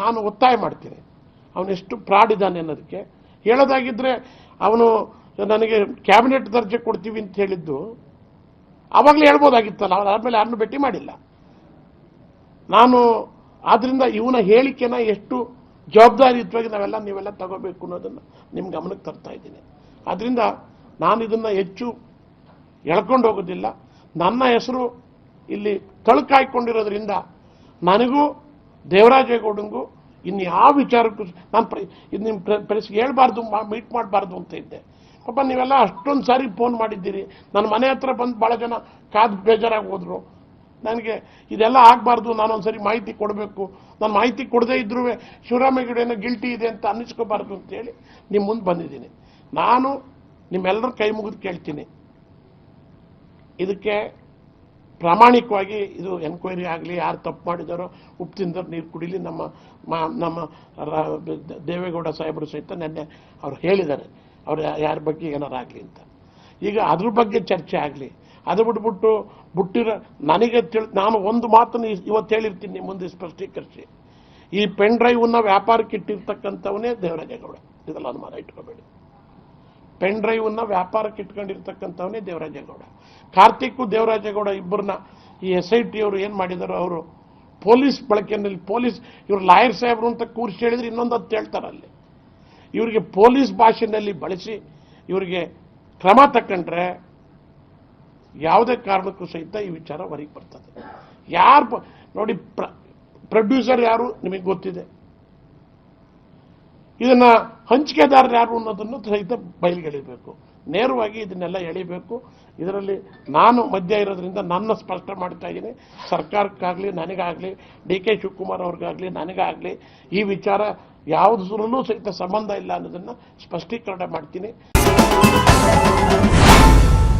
ನಾನು ಒತ್ತಾಯ ಮಾಡ್ತೀನಿ. ಅವನೆಷ್ಟು ಪ್ರಾಡ್ ಇದ್ದಾನೆ ಅನ್ನೋದಕ್ಕೆ. ಹೇಳೋದಾಗಿದ್ರೆ ಅವನು ನನಗೆ ಕ್ಯಾಬಿನೆಟ್ ದರ್ಜೆ ಕೊಡ್ತೀವಿ ಅಂತ ಹೇಳಿದ್ದು ಆವಾಗಲೇ ಹೇಳ್ಬೋದಾಗಿತ್ತಲ್ಲ ಅವನು ಆದಮೇಲೆ ಯಾರನ್ನೂ ಭೇಟಿ ಮಾಡಿಲ್ಲ. ನಾನು ಆದ್ರಿಂದ ಇವನ ಹೇಳಿಕೆನ ಎಷ್ಟು ಜವಾಬ್ದಾರಿಯುತವಾಗಿ ನಾವೆಲ್ಲ, ನೀವೆಲ್ಲ ತಗೋಬೇಕು ಅನ್ನೋದನ್ನು ನಿಮ್ಮ ಗಮನಕ್ಕೆ ತರ್ತಾ ಇದ್ದೀನಿ. ಆದ್ದರಿಂದ ನಾನು ಇದನ್ನು ಹೆಚ್ಚು ಎಳ್ಕೊಂಡು ಹೋಗೋದಿಲ್ಲ. ನನ್ನ ಹೆಸರು ಇಲ್ಲಿ ತಳುಕಾಯ್ಕೊಂಡಿರೋದ್ರಿಂದ ನನಗೂ ದೇವರಾಜೇಗೌಡಂಗೂ ಇನ್ನು ಯಾವ ವಿಚಾರಕ್ಕೂ ನಾನು ಪ್ರ ಇದು ನಿಮ್ಮ ಪ್ರೆಸ್ ಹೇಳ್ಬಾರ್ದು ಮೀಟ್ ಮಾಡಬಾರ್ದು ಅಂತ ಇದ್ದೆ. ಪಾಪ ನೀವೆಲ್ಲ ಅಷ್ಟೊಂದು ಸಾರಿ ಫೋನ್ ಮಾಡಿದ್ದೀರಿ. ನನ್ನ ಮನೆ ಹತ್ರ ಬಂದು ಭಾಳ ಜನ ಕಾದು ಬೇಜಾರಾಗಿ ಹೋದರು. ನನಗೆ ಇದೆಲ್ಲ ಆಗಬಾರ್ದು, ನಾನೊಂದ್ಸರಿ ಮಾಹಿತಿ ಕೊಡಬೇಕು. ನಾನು ಮಾಹಿತಿ ಕೊಡದೇ ಇದ್ರೂ ಶಿವರಾಮೇಗೌಡ ಏನೋ ಗಿಲ್ಟಿ ಇದೆ ಅಂತ ಅನ್ನಿಸ್ಕೋಬಾರ್ದು ಅಂತೇಳಿ ನಿಮ್ಮ ಮುಂದೆ ಬಂದಿದ್ದೀನಿ. ನಾನು ನಿಮ್ಮೆಲ್ಲರ ಕೈ ಮುಗಿದು ಕೇಳ್ತೀನಿ. ಇದಕ್ಕೆ ಪ್ರಾಮಾಣಿಕವಾಗಿ ಇದು ಎನ್ಕ್ವೈರಿ ಆಗಲಿ, ಯಾರು ತಪ್ಪು ಮಾಡಿದಾರೋ ಉಪ್ಪು ತಿಂದರು ನೀರು ಕುಡಿಲಿ, ನಮ್ಮ ನಮ್ಮ ದೇವೇಗೌಡ ಸಾಹೇಬರು ಸಹಿತ ನೆನ್ನೆ ಅವ್ರು ಹೇಳಿದ್ದಾರೆ. ಅವ್ರು ಯಾರ ಬಗ್ಗೆ ಏನಾರು ಆಗಲಿ ಅಂತ. ಈಗ ಅದ್ರ ಬಗ್ಗೆ ಚರ್ಚೆ ಆಗಲಿ. ಅದು ಬಿಟ್ಬಿಟ್ಟು ಬಿಟ್ಟಿರೋ, ನನಗೆ ತಿಳಿ, ನಾನು ಒಂದು ಮಾತನ್ನು ಇವತ್ತು ಹೇಳಿರ್ತೀನಿ ಮುಂದೆ ಸ್ಪಷ್ಟೀಕರಿಸಿ. ಈ ಪೆನ್ ಡ್ರೈವನ್ನ ವ್ಯಾಪಾರಕ್ಕೆ ಇಟ್ಟಿರ್ತಕ್ಕಂಥವನೇ ದೇವರಾಜೇಗೌಡ ಇದೆಲ್ಲ ಅನುಮಾನ ಇಟ್ಕೋಬೇಡಿ. ಪೆನ್ ಡ್ರೈವನ್ನ ವ್ಯಾಪಾರಕ್ಕೆ ಇಟ್ಕೊಂಡಿರ್ತಕ್ಕಂಥವನೇ ದೇವರಾಜೇಗೌಡ. ಕಾರ್ತಿಕ್, ದೇವರಾಜೇಗೌಡ ಇಬ್ಬರನ್ನ ಈ ಎಸ್ ಐ ಟಿ ಅವರು ಏನು ಮಾಡಿದಾರೋ ಅವರು ಪೊಲೀಸ್ ಬಳಕೆಯಲ್ಲಿ ಪೊಲೀಸ್ ಇವರು ಲಾಯರ್ ಸಾಹೇಬರು ಅಂತ ಕೂರಿಸಿ ಹೇಳಿದ್ರೆ ಇನ್ನೊಂದು ಅಂತ ಹೇಳ್ತಾರೆ ಅಲ್ಲಿ. ಇವರಿಗೆ ಪೊಲೀಸ್ ಭಾಷೆಯಲ್ಲಿ ಬಳಸಿ ಇವರಿಗೆ ಕ್ರಮ ತಕೊಂಡ್ರೆ ಯಾವುದೇ ಕಾರಣಕ್ಕೂ ಸಹಿತ ಈ ವಿಚಾರ ಹೊರಗೆ ಬರ್ತದೆ. ಯಾರು ನೋಡಿ ಪ್ರೊಡ್ಯೂಸರ್ ಯಾರು ನಿಮಗೆ ಗೊತ್ತಿದೆ. ಇದನ್ನ ಹಂಚಿಕೆದಾರರು ಯಾರು ಅನ್ನೋದನ್ನು ಸಹಿತ ಬಯಲಿಗೆಳಿಬೇಕು. ನೇರವಾಗಿ ಇದನ್ನೆಲ್ಲ ಎಳಿಬೇಕು. ಇದರಲ್ಲಿ ನಾನು ಮಧ್ಯ ಇರೋದ್ರಿಂದ ನನ್ನ ಸ್ಪಷ್ಟ ಮಾಡ್ತಾ ಇದ್ದೀನಿ. ಸರ್ಕಾರಕ್ಕಾಗಲಿ, ನನಗಾಗಲಿ, ಡಿ ಕೆ ಶಿವಕುಮಾರ್ ಅವ್ರಿಗಾಗಲಿ, ನನಗಾಗಲಿ ಈ ವಿಚಾರ ಯಾವುದರಲ್ಲೂ ಸಹಿತ ಸಂಬಂಧ ಇಲ್ಲ ಅನ್ನೋದನ್ನು ಸ್ಪಷ್ಟೀಕರಣ ಮಾಡ್ತೀನಿ.